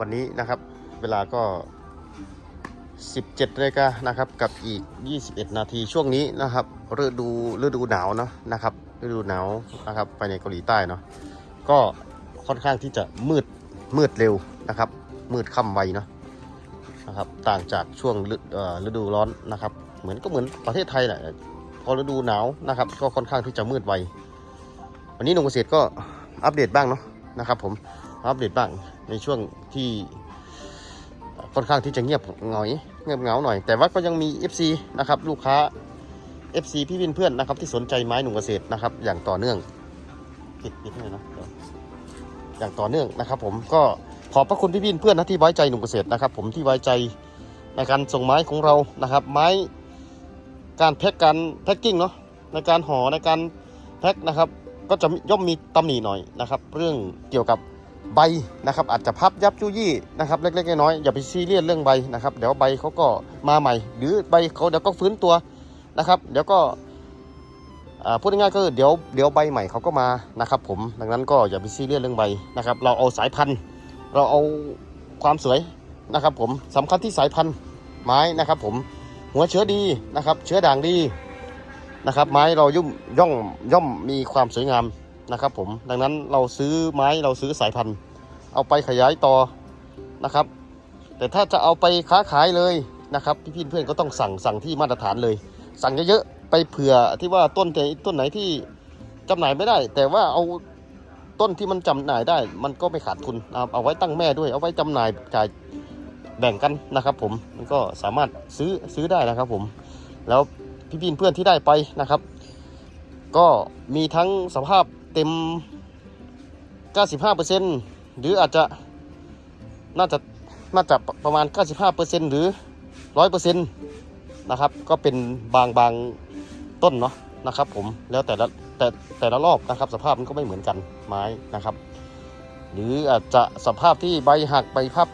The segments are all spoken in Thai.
วันนี้นะครับเวลาก็ 17นาฬิกานะครับกับอีก 21 นาทีช่วงนี้นะครับฤดูฤดูหนาวเนาะนะครับฤดูหนาวนะครับไปในเกาหลีใต้เนาะก็ค่อนข้างที่จะมืดมืดเร็วนะครับ มืดค่ำไวเนาะนะครับต่างจากช่วงฤเอ่อฤดูร้อนนะครับ เหมือนก็เหมือนประเทศไทยแหละพอฤดูหนาวนะครับ ก็ค่อนข้างที่จะมืดไว วันนี้นุ่มเกษตรก็อัปเดตบ้างเนาะนะครับผมอัปเดตบ้างในช่วงที่ค่อนข้างที่จะเงียบหน่อยเงียบเหงาหน่อย แต่ว่าก็ยังมี FC นะครับลูกค้า FC พี่วินเพื่อนนะครับที่สนใจไม้หนุ่มเกษตรนะครับอย่างต่อเนื่องปิดปิดให้นะเดี๋ยวอย่างต่อเนื่องนะครับ ผมก็ขอบพระคุณพี่วินเพื่อนนะที่ไว้ใจหนุ่มเกษตรนะครับ ผมที่ไว้ใจในการส่งไม้ของเรานะครับ ไม้การแพ็กการแพ็กกิ้งเนาะในการห่อในการแพ็กนะครับ ก็จะย่อมมีตำหนิหน่อยนะครับ เรื่องเกี่ยวกับใบนะครับ อาจจะพับยับยุยี่นะครับเล็กๆน้อยๆอย่าไปซีเรียสเรื่องใบนะครับ เดี๋ยวใบเขาก็มาใหม่ หรือใบเขาเดี๋ยวก็ฟื้นตัวนะครับ เดี๋ยวก็พูดง่ายๆก็คือเดี๋ยวเดี๋ยวใบใหม่เขาก็มานะครับ ผมดังนั้นก็อย่าไปซีเรียสเรื่องใบนะครับ เราเอาสายพันธุ์ เราเอาความสวยนะครับ ผมสำคัญที่สายพันธุ์ไม้นะครับ ผมหัวเชื้อดีนะครับ เชื้อด่างดี นะครับ ไม้เราย่อมย่อมย่อมมีความสวยงามนะครับ ผมดังนั้นเราซื้อไม้เราซื้อสายพันธุ์ เอาไปขยายต่อนะครับ แต่ถ้าจะเอาไปค้าขายเลยนะครับพี่เพื่อนก็ต้องสั่งสั่งที่มาตรฐานเลย สั่งเยอะๆไปเผื่อที่ว่าต้นไหนต้นไหนที่จำหน่ายไม่ได้ แต่ว่าเอาต้นที่มันจำหน่ายได้ มันก็ไม่ขาดทุนนะครับเอาไว้ตั้งแม่ด้วย เอาไว้จำหน่ายจ่ายแบ่งกันนะครับ ผมมันก็สามารถซื้อซื้อได้นะครับ ผมแล้ว พี่ๆเพื่อนที่ได้ไปนะครับ ก็มีทั้งสภาพเต็ม 95%หรืออาจจะน่าจะน่าจะประมาณ 95%หรือ 100%นะครับ ก็เป็นบางบางต้นเนาะนะครับผมแล้วแต่ละแต่แต่ละรอบนะครับ สภาพมันก็ไม่เหมือนกันไม้นะครับ หรืออาจจะสภาพที่ใบหักใบพับ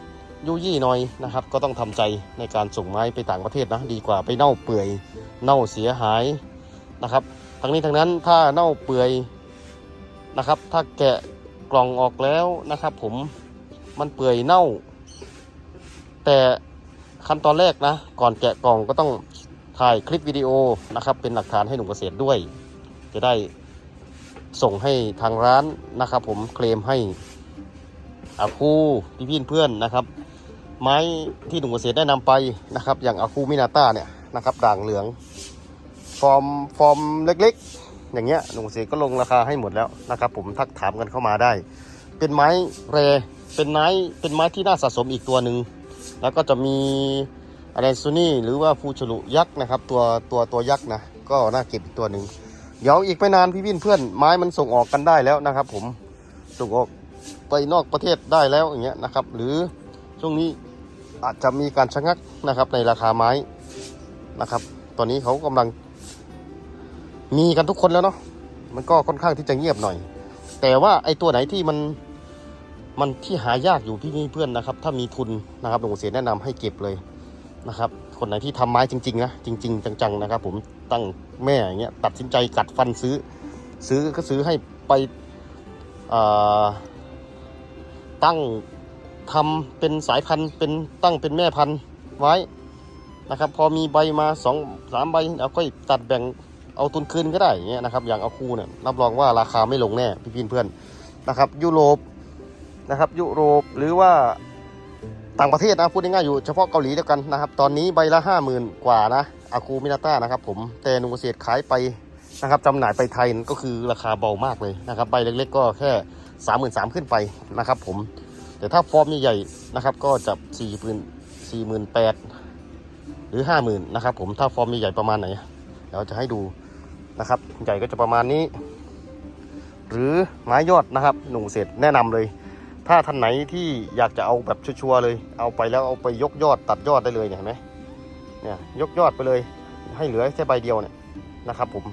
ยุยี่หน่อยนะครับ ก็ต้องทำใจในการส่งไม้ไปต่างประเทศนะดีกว่าไปเน่าเปื่อยเน่าเสียหายนะครับทั้งนี้ทั้งนั้นถ้าเน่าเปื่อยนะครับ ถ้าแกะกล่องออกแล้วนะครับ ผมมันเปื่อยเน่า แต่ขั้นตอนแรกนะ ก่อนแกะกล่องก็ต้องถ่ายคลิปวิดีโอนะครับ เป็นหลักฐานให้หนุ่มเกษตรด้วย จะได้ส่งให้ทางร้านนะครับ ผมเคลมให้อาคูพี่พี่เพื่อนนะครับ ไม้ที่หนุ่มเกษตรได้นำไปนะครับ อย่างอาคูมินาต้าเนี่ยนะครับด่างเหลือง ฟอร์มฟอร์มเล็กๆ อย่างเงี้ยหนุ่มเกษตรก็ลงราคาให้หมดแล้วนะครับ ผมทักถามกันเข้ามาได้ เป็นไม้แรเป็นไม้เป็นไม้ที่น่าสะสมอีกตัวหนึ่งแล้วก็จะมีอะไรซูนี่หรือว่าฟูชลุยักษ์นะครับ ตัวตัวตัวยักษ์นะก็น่าเก็บอีกตัวหนึ่งเดี๋ยวอีกไม่นานพี่วินเพื่อนไม้มันส่งออกกันได้แล้วนะครับ ผมส่งออกไปนอกประเทศได้แล้วอย่างเงี้ยนะครับ หรือช่วงนี้ อาจจะมีการชะงักนะครับในราคาไม้นะครับ ตอนนี้เขากำลัง มีกันทุกคนแล้วเนาะมันก็ค่อนข้างที่จะเงียบหน่อย แต่ว่าไอ้ตัวไหนที่มันมันที่หายากอยู่พี่นี่เพื่อนนะครับ ถ้ามีทุนนะครับหลวงเสียแนะนำให้เก็บเลยนะครับ คนไหนที่ทำไม้จริงๆนะจริง ๆ จังๆนะครับ ผมตั้งแม่อย่างเงี้ยตัดสินใจกัดฟันซื้อ ซื้อก็ซื้อให้ไปตั้ง ทำเป็นสายพันธุ์เป็นตั้งเป็นแม่พันธุ์ไว้นะครับ พอมีใบมาสองสามใบเอาค่อยตัดแบ่งเอาทุนคืนก็ได้อย่างเงี้ยนะครับ อย่างเอาคูเนี่ยรับรองว่าราคาไม่ลงแน่พี่พี่เพื่อนนะครับ ยุโรปนะครับ ยุโรปหรือว่าต่างประเทศนะพูดง่ายๆอยู่เฉพาะเกาหลีเดียวกันนะครับ ตอนนี้ใบละห้าหมื่นกว่านะอาคูมินาต้านะครับ ผมแต่นุเกษตรขายไปนะครับจำหน่ายไปไทยก็คือราคาเบามากเลยนะครับใบเล็กๆ ก็แค่สามหมื่นสามขึ้นไปนะครับ ผม แต่ถ้าฟอร์มใหญ่ๆนะครับ ก็จะสี่หมื่นสี่หมื่นแปดหรือห้าหมื่นนะครับผมถ้าฟอร์มใหญ่ๆประมาณไหนเดี๋ยวจะให้ดูนะครับใหญ่ก็จะประมาณนี้ หรือไม้ยอดนะครับหนุ่มเสร็จแนะนำเลย ถ้าท่านไหนที่อยากจะเอาแบบชัวร์ๆเลย เอาไปแล้วเอาไปยกยอดตัดยอดได้เลยเห็นไหมเนี่ยยกยอดไปเลยให้เหลือแค่ใบเดียวเนี่ยนะครับผม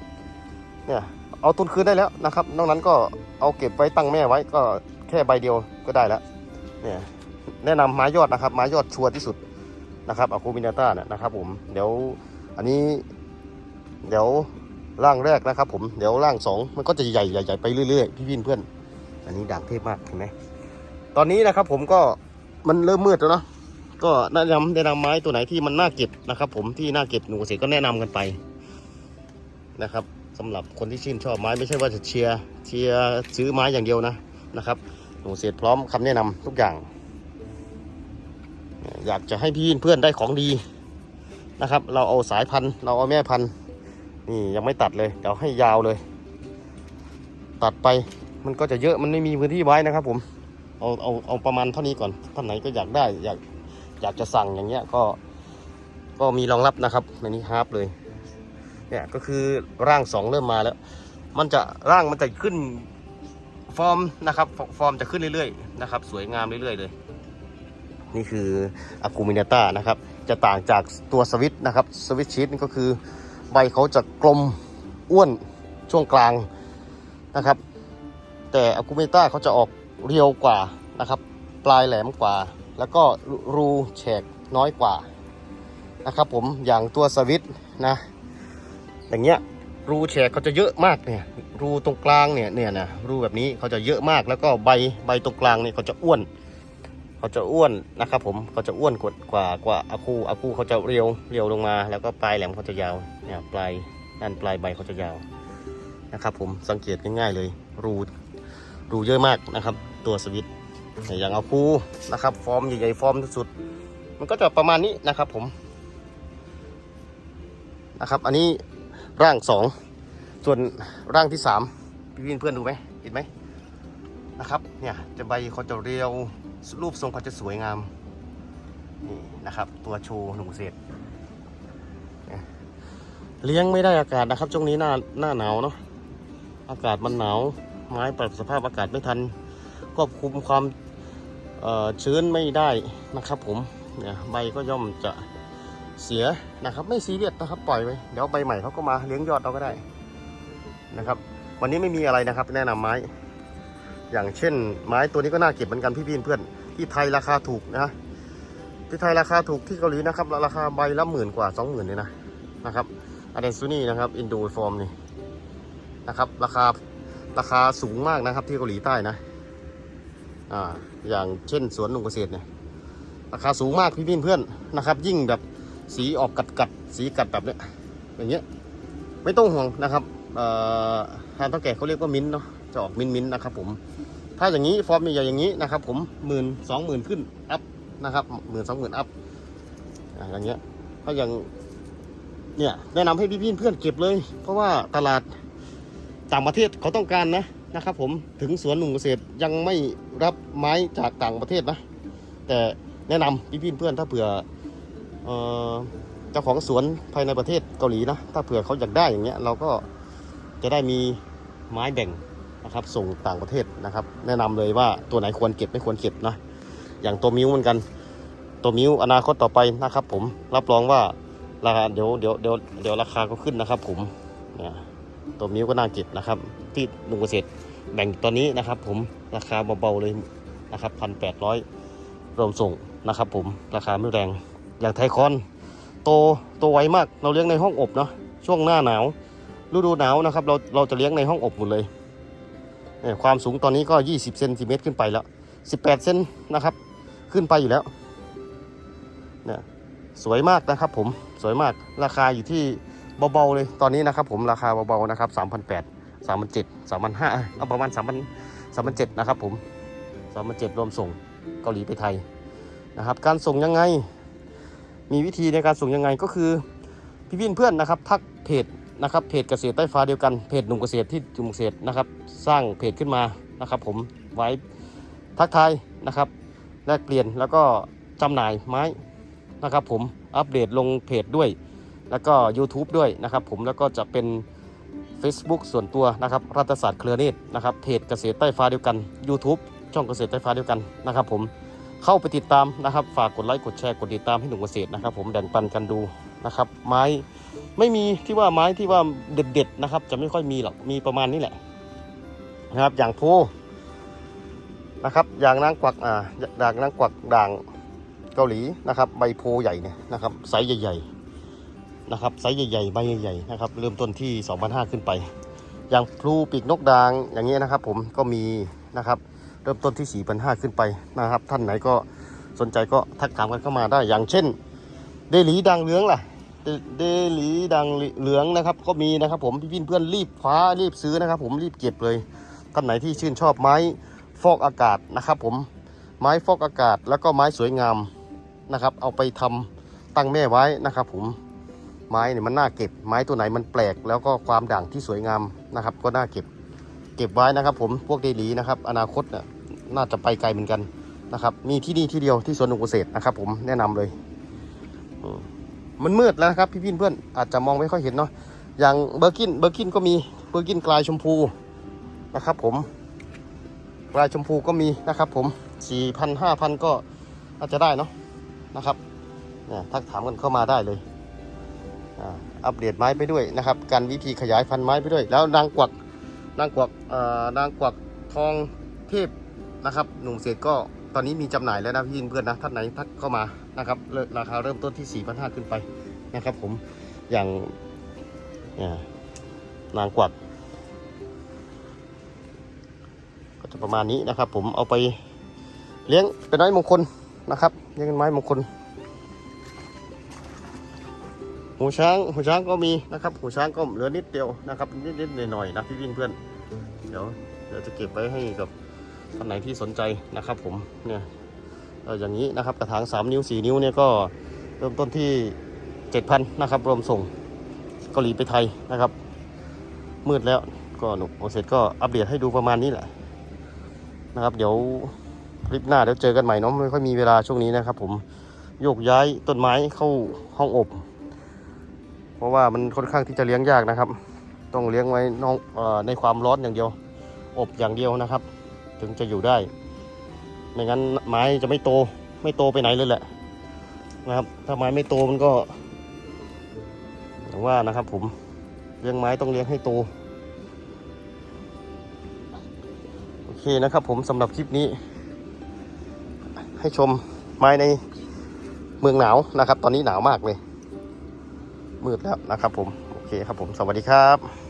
เนี่ยเอาทุนคืนได้แล้วนะครับนอกนั้นก็เอาเก็บไว้ตั้งแม่ไว้ก็แค่ใบเดียวก็ได้แล้ว เนี่ยแนะนำไม้ยอดนะครับไม้ยอดชัวร์ที่สุดนะครับอะคูมินาต้าเนี่ยนะครับผมเดี๋ยวอันนี้ เดี๋ยวร่างแรกนะครับ ผมเดี๋ยวร่างสองมันก็จะใหญ่ใหญ่ใหญ่ไปเรื่อยๆพี่พี่เพื่อน อันนี้ด่างเทพมากเห็นไหมตอนนี้นะครับ ผมก็มันเริ่มมืดแล้วเนาะก็แนะนำแนะนำไม้ตัวไหนที่มันน่าเก็บนะครับ ผมที่น่าเก็บหนูเกษตรก็แนะนำกันไปนะครับสำหรับคนที่ชื่นชอบไม้ไม่ใช่ว่าจะเชียร์เชียร์ซื้อไม้อย่างเดียวนะนะครับ หนูเกษตรพร้อมคำแนะนำทุกอย่าง อยากจะให้พี่เพื่อนได้ของดีนะครับ เราเอาสายพันธุ์ เราเอาแม่พันธุ์นี่ยังไม่ตัดเลย เดี๋ยวให้ยาวเลย ตัดไปมันก็จะเยอะมันไม่มีพื้นที่ไว้นะครับ ผมเอาเอาเอาประมาณเท่านี้ก่อนท่านไหนก็อยากได้ อยากอยากจะสั่งอย่างเงี้ยก็ ก็มีรองรับนะครับในนี้ฮาร์ปเลยเนี่ยก็คือร่างสองเริ่มมาแล้ว มันจะร่างมันจะขึ้น ฟอร์มนะครับฟอร์มจะขึ้นเรื่อยๆนะครับสวยงามเรื่อยๆเลย นี่คืออะคูมิเนต้านะครับจะต่างจากตัวสวิตนะครับสวิตชีสนี่ก็คือใบเขาจะกลมอ้วนช่วงกลางนะครับ แต่อะคูมิเนต้าเขาจะออกเรียวกว่านะครับปลายแหลมกว่า แล้วก็รูแฉกน้อยกว่านะครับผมอย่างตัวสวิตนะอย่างเงี้ย รูแฉกเขาจะเยอะมากเนี่ยรูตรงกลางเนี่ยเนี่ยนะรูแบบนี้เขาจะเยอะมากแล้วก็ใบใบตรงกลางเนี่ยเขาจะอ้วนเขาจะอ้วนนะครับผมเขาจะอ้วนกว่ากว่ากว่าอาคูอาคูเขาจะเรียวเรียวลงมา แล้วก็ปลายแหลมเขาจะยาวเนี่ยปลายด้านปลายใบเขาจะยาวนะครับผมสังเกตง่ายๆเลย รูรูเยอะมากนะครับ ตัวสวิตช์อย่างอาคูนะครับ ฟอร์มใหญ่ๆฟอร์มสุด มันก็จะประมาณนี้นะครับผมนะครับ อันนี้ ร่างสองส่วนร่างที่สามพี่วินเพื่อนดูไหมเห็นไหมนะครับเนี่ยจะใบเขาจะเรียวรูปทรงเขาจะสวยงามนี่นะครับ ตัวโชว์หนุ่มเศษเนี่ยเลี้ยงไม่ได้อากาศนะครับช่วงนี้หน้าหน้าหนาวเนาะอากาศมันหนาวไม้ปรับสภาพอากาศไม่ทันควบคุมความเอ่อชื้นไม่ได้นะครับผมเนี่ยใบก็ย่อมจะ เสียนะครับ ไม่ซีเรียสนะครับปล่อยไปเดี๋ยวใบใหม่เขาก็มาเลี้ยงยอดเราก็ได้นะครับ วันนี้ไม่มีอะไรนะครับ แนะนำไม้ อย่างเช่น ไม้ตัวนี้ก็น่าเก็บเหมือนกันพี่พี่เพื่อนที่ไทยราคาถูกนะที่ไทยราคาถูกที่เกาหลีนะครับราคาใบละหมื่นกว่าสองหมื่นเลยนะนะครับอเดนซูนี่นะครับอินโดฟอร์มนี่นะครับ ราคาราคาสูงมากนะครับที่เกาหลีใต้นะอ่าอย่างเช่นสวนหนุ่มเกษตรเนี่ยราคาสูงมากพี่พี่เพื่อนนะครับ ยิ่งแบบ สีออกกัดกัดๆสีกัดแบบเนี้ยอย่างเงี้ยไม่ต้องห่วงนะครับทางเท่าแก่เขาเรียกว่ามิ้นท์เนาะจะออกมิ้นมิ้นนะครับผมถ้าอย่างนี้ฟอร์มใหญ่ๆอย่างนี้นะครับ ผมหมื่นสองหมื่นขึ้นอัพนะครับหมื่นสองหมื่นอัพอย่างเงี้ยถ้าอย่างเนี่ยแนะนำให้พี่ๆเพื่อนเก็บเลย เพราะว่าตลาดต่างประเทศเขาต้องการนะนะครับ ผมถึงสวนหนุ่มเกษตรยังไม่รับไม้จากต่างประเทศนะ แต่แนะนำพี่ๆเพื่อนถ้าเผื่อ เจ้าของสวนภายในประเทศเกาหลีนะ ถ้าเผื่อเขาอยากได้อย่างเงี้ยเราก็จะได้มีไม้แบ่งนะครับ ส่งต่างประเทศนะครับ แนะนำเลยว่าตัวไหนควรเก็บไม่ควรเก็บนะอย่างตัวมิ้วเหมือนกัน ตัวมิ้วอนาคตต่อไปนะครับ ผมรับรองว่าราคาเดี๋ยวเดี๋ยวเดี๋ยวเดี๋ยวราคาก็ขึ้นนะครับ ผมเนี่ยตัวมิ้วก็น่าเก็บนะครับ ที่ลุงเกษตรแบ่งตอนนี้นะครับ ผมราคาเบาๆเลยนะครับพันแปดร้อยรวมส่งนะครับ ผมราคาไม่แรง อย่างไทคอน โตโตไวมากเราเลี้ยงในห้องอบเนาะช่วงหน้าหนาวฤดูหนาวนะครับเราเราจะเลี้ยงในห้องอบหมดเลยเนี่ยความสูงตอนนี้ก็ 20เซนติเมตรขึ้นไปแล้ว 18เซนนะครับ ขึ้นไปอยู่แล้วเนี่ยสวยมากนะครับผมสวยมากราคาอยู่ที่เบาๆเลยตอนนี้นะครับผมราคาเบาๆนะครับ3,800 3,700 3,500เอาประมาณ3,000 3,700นะครับผม3,700รวมส่งเกาหลีไปไทยนะครับ การส่งยังไง มีวิธีในการส่งยังไงก็คือพี่วินเพื่อนนะครับทักเพจนะครับเพจเกษตรใต้ฟ้าเดียวกันเพจหนุ่มเกษตรที่หนุ่มเกษตรนะครับ สร้างเพจขึ้นมานะครับผมไว้ทักทายนะครับแลกเปลี่ยนแล้วก็จำหน่ายไม้นะครับผมอัปเดตลงเพจด้วย แล้วก็ YouTube ด้วยนะครับผมแล้วก็จะเป็น Facebook ส่วนตัวนะครับรัฐศาสตร์เครือเนตรนะครับเพจเกษตรใต้ฟ้าเดียวกัน YouTube ช่องเกษตรใต้ฟ้าเดียวกันนะครับผม เข้าไปติดตามนะครับ ฝากกดไลค์กดแชร์กดติดตามให้หนุ่มเกษตรนะครับ ผมแบ่งปันกันดูนะครับ ไม้ไม่มีที่ว่าไม้ที่ว่าเด็ดๆนะครับ จะไม่ค่อยมีหรอกมีประมาณนี้แหละนะครับ อย่างโพนะครับ อย่างนางกวักอ่าด่างนางกวักด่างเกาหลีนะครับ ใบโพใหญ่เนี่ยนะครับไซส์ใหญ่ๆนะครับไซส์ใหญ่ๆใบใหญ่ๆนะครับเริ่มต้นที่2,500ขึ้นไป อย่างพลูปีกนกด่างอย่างเงี้ยนะครับ ผมก็มีนะครับ เริ่มต้นที่ 4,500 ขึ้นไปนะครับ ท่านไหนก็สนใจก็ทักถามกันเข้ามาได้ อย่างเช่น เดลีดังเหลืองล่ะ เดลีดังเหลืองนะครับ ก็มีนะครับผมพี่เพื่อนรีบคว้ารีบซื้อนะครับ ผมรีบเก็บเลย ท่านไหนที่ชื่นชอบไม้ฟอกอากาศนะครับ ผมไม้ฟอกอากาศแล้วก็ไม้สวยงามนะครับ เอาไปทำตั้งแม่ไว้นะครับ ผมไม้เนี่ยมันน่าเก็บ ไม้ตัวไหนมันแปลก แล้วก็ความด่างที่สวยงามนะครับ ก็น่าเก็บ เก็บไว้นะครับ ผมพวกเดลีนะครับ อนาคตน่ะน่าจะไปไกลเหมือนกันนะครับ มีที่นี่ที่เดียวที่สวนหนุ่มเกษตรนะครับ ผมแนะนำเลยมันมืดแล้วนะครับพี่พี่เพื่อนอาจจะมองไม่ค่อยเห็นเนาะอย่างเบอร์กินเบอร์กินก็มีเบอร์กินกลายชมพูนะครับ ผมกลายชมพูก็มีนะครับ ผมสี่พันห้าพันก็อาจจะได้เนาะนะครับเนี่ยทักถามกันเข้ามาได้เลยอัปเดตไม้ไปด้วยนะครับ การวิธีขยายพันธุ์ไม้ไปด้วย แล้วนางกวัก นางกวักนางกวักทองเทพนะครับ หนุ่มเศษก็ตอนนี้มีจำหน่ายแล้วนะพี่เพื่อนนะท่านไหนทักเข้ามานะครับเลิกราคาเริ่มต้นที่ 4,500ขึ้นไปนะครับ ผมอย่างนางกวักก็จะประมาณนี้นะครับ ผมเอาไปเลี้ยงเป็นไม้มงคลนะครับเลี้ยงเป็นไม้มงคล หูช้างหูช้างก็มีนะครับหูช้างก็เหลือนิดเดียวนะครับนิดๆหน่อยๆนะพี่ๆเพื่อนเดี๋ยวเดี๋ยวจะเก็บไว้ให้กับท่านไหนที่สนใจนะครับ ผมเนี่ยเอ่ออย่างนี้นะครับกระถาง3 นิ้ว 4 นิ้วเนี่ยก็เริ่มต้นที่7,000นะครับรวมส่งเกาหลีไปไทยนะครับ มืดแล้วก็หนุกโอเสร็จก็อัปเดตให้ดูประมาณนี้แหละนะครับ เดี๋ยวคลิปหน้าเดี๋ยวเจอกันใหม่เนาะไม่ค่อยมีเวลาช่วงนี้นะครับ ผมโยกย้ายต้นไม้เข้าห้องอบ เพราะว่ามันค่อนข้างที่จะเลี้ยงยากนะครับ ต้องเลี้ยงไว้นอกเออในความร้อนอย่างเดียว อบอย่างเดียวนะครับ ถึงจะอยู่ได้ไม่งั้นไม้จะไม่โตไม่โตไปไหนเลยแหละนะครับ ถ้าไม้ไม่โตมันก็อย่ว่านะครับ ผมเลี้ยงไม้ต้องเลี้ยงให้โตโอเคนะครับ ผมสำหรับคลิปนี้ ให้ชมไม้ในเมืองหนาวนะครับ ตอนนี้หนาวมากเลย มืดแล้วนะครับผม โอเคครับผม สวัสดีครับ